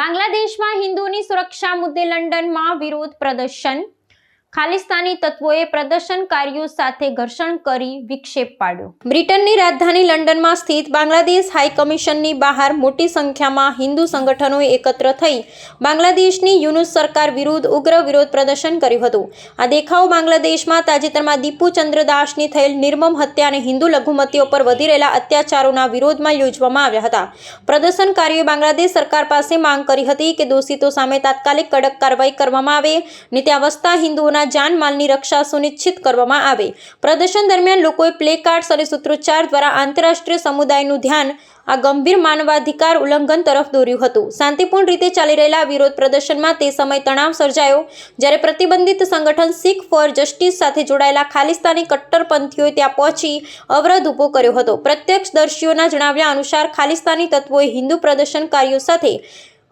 બાંગ્લાદેશમાં હિન્દુની સુરક્ષા મુદ્દે લંડનમાં વિરોધ પ્રદર્શન ખાલિસ્તાની તત્વોએ પ્રદર્શનકારીઓ સાથે ઘર્ષણ કરી વિક્ષેપ પાડ્યો. બ્રિટનની રાજધાની લંડનમાં સ્થિત બાંગ્લાદેશ હાઈ કમિશનની બહાર મોટી સંખ્યામાં હિન્દુ સંગઠનોએ એકત્ર થઈ બાંગ્લાદેશની યુનુસ સરકાર વિરુદ્ધ ઉગ્ર વિરોધ પ્રદર્શન કર્યું હતું. આ દેખાવ બાંગ્લાદેશમાં તાજેતરમાં દીપુ ચંદ્રદાસની થયેલ નિર્મમ હત્યા અને હિન્દુ લઘુમતીઓ પર વધી રહેલા અત્યાચારોના વિરોધમાં યોજવામાં આવ્યા હતા. પ્રદર્શનકારીઓએ બાંગ્લાદેશ સરકાર પાસે માંગ કરી હતી કે દોષિતો સામે તાત્કાલિક કડક કાર્યવાહી કરવામાં આવે. ને ત્યાં હિન્દુઓના જાનમાલની રક્ષા સુનિશ્ચિત કરવામાં આવે. પ્રદર્શન દરમિયાન લોકોએ પ્લે કાર્ડ્સ અને સૂત્રોચ્ચાર દ્વારા આંતરરાષ્ટ્રીય સમુદાયનું ધ્યાન આ ગંભીર માનવાધિકાર ઉલ્લંઘન તરફ દોર્યું હતું. શાંતિપૂર્ણ રીતે ચાલી રહેલા વિરોધ પ્રદર્શનમાં તે સમય તણાવ સર્જાયો, જ્યારે પ્રતિબંધિત સંગઠન શીખ ફોર જસ્ટિસ સાથે જોડાયેલા ખાલિસ્તાની કટ્ટરપંથીઓએ ત્યાં પહોંચી અવરોધ ઊભો કર્યો હતો. પ્રત્યક્ષદર્શીઓના જણાવ્યા અનુસાર, ખાલિસ્તાની તત્વોએ હિન્દુ પ્રદર્શનકારીઓ સાથે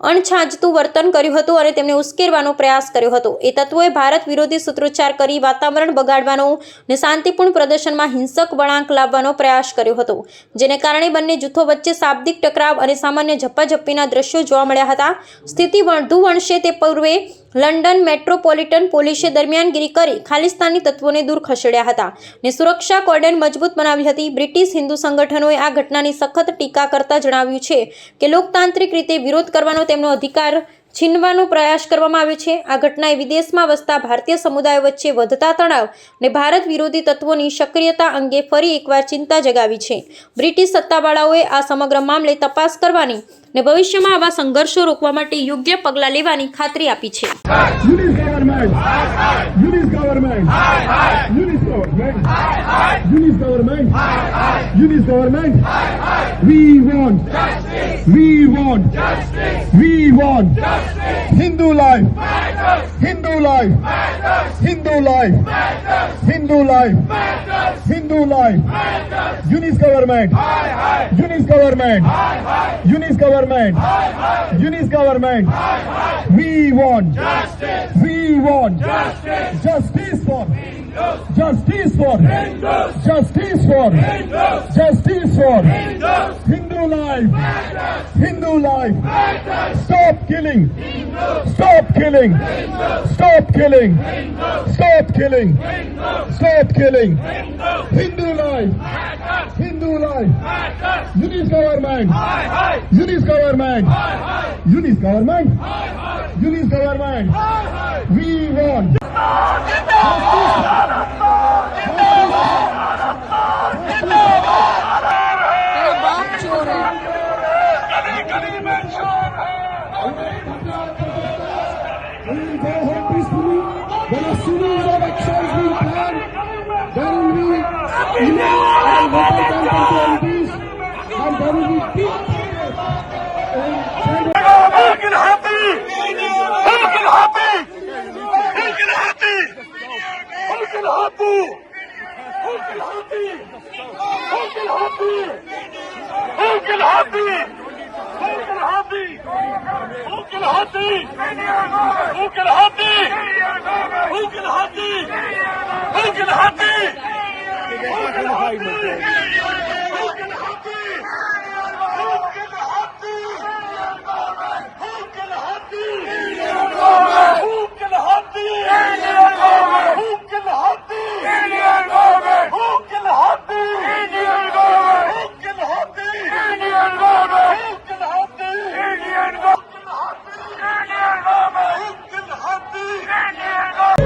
અણછાંજતું વર્તન કર્યું હતું અને તેમને ઉશ્કેરવાનો પ્રયાસ કર્યો હતો. એ તત્વોએ ભારત વિરોધી સૂત્રોચ્ચાર કરી વાતાવરણ બગાડવાનો અને શાંતિપૂર્ણ પ્રદર્શનમાં હિંસક વળાંક લાવવાનો પ્રયાસ કર્યો હતો. જેને કારણે બંને જૂથો વચ્ચે શાબ્દિક ટકરાવ અને સામાન્ય ઝપ્પાઝપ્પીના દ્રશ્યો જોવા મળ્યા હતા. સ્થિતિ વધુ વણશે તે પૂર્વે લંડન મેટ્રોપોલિટન પોલીસે દરમિયાનગીરી કરી ખાલિસ્તાની તત્વોને દૂર ખસેડ્યા હતા ને સુરક્ષા કોર્ડન મજબૂત બનાવી હતી. બ્રિટિશ હિન્દુ સંગઠનોએ આ ઘટનાની સખત ટીકા કરતા જણાવ્યું છે કે લોકતાંત્રિક રીતે વિરોધ કરવાનો તેમનો અધિકાર છીનવાનો પ્રયાસ કરવામાં આવ્યો છે. આ ઘટનાએ વિદેશમાં વસતા ભારતીય સમુદાય વચ્ચે વધતા તણાવ ને ભારત વિરોધી તત્વોની સક્રિયતા અંગે ફરી એકવાર ચિંતા જગાવી છે. બ્રિટિશ સત્તાવાળાઓએ આ સમગ્ર મામલે તપાસ કરવાની ને ભવિષ્યમાં આવા સંઘર્ષો રોકવા માટે યોગ્ય પગલાં લેવાની ખાતરી આપી છે Hindu life, Hindu life, Hindu life, Hindu life, Hindu life, Unis government, Unis government, Unis government. Unit government. We want. Justice. We want justice justice for justice for justice for justice for Hindu life Hindu life stop killing stop killing stop killing stop killing stop killing Hindu life Hindu life Yunus government Yunus government Yunus government Yunus government we want When as soon as that excise there and violent and there will. الحبي! هلك الحبي! هلك الحبي! هلك الحبي! هلك الحبي! هلك الحبي! هلك الحبي! هلك الحبي هلك الحبي هلك الحبي هلك الحبي!